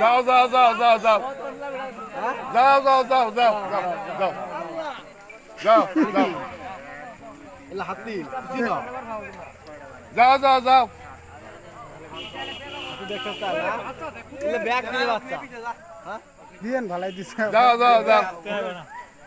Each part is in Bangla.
যাও যাও যাও যাও যাও যাও যাও যাও যাও যাও যাও যাও হাতি যাও যাও যাও ব্যাগ দিয়ে বাচ্চা দিয়েন ভালাই দিছে যাও যাও যাও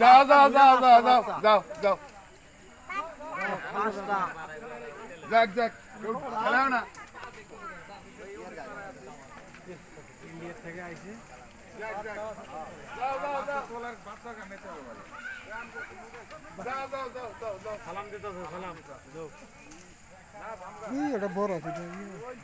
যাও যাও যাও যাও যাও যাও যাও যাক যাক খেলাও না। থেকে আইছে যাও যাও যাও সালাম দিতে সালাম কি এটা বড় আছে ইয়ে।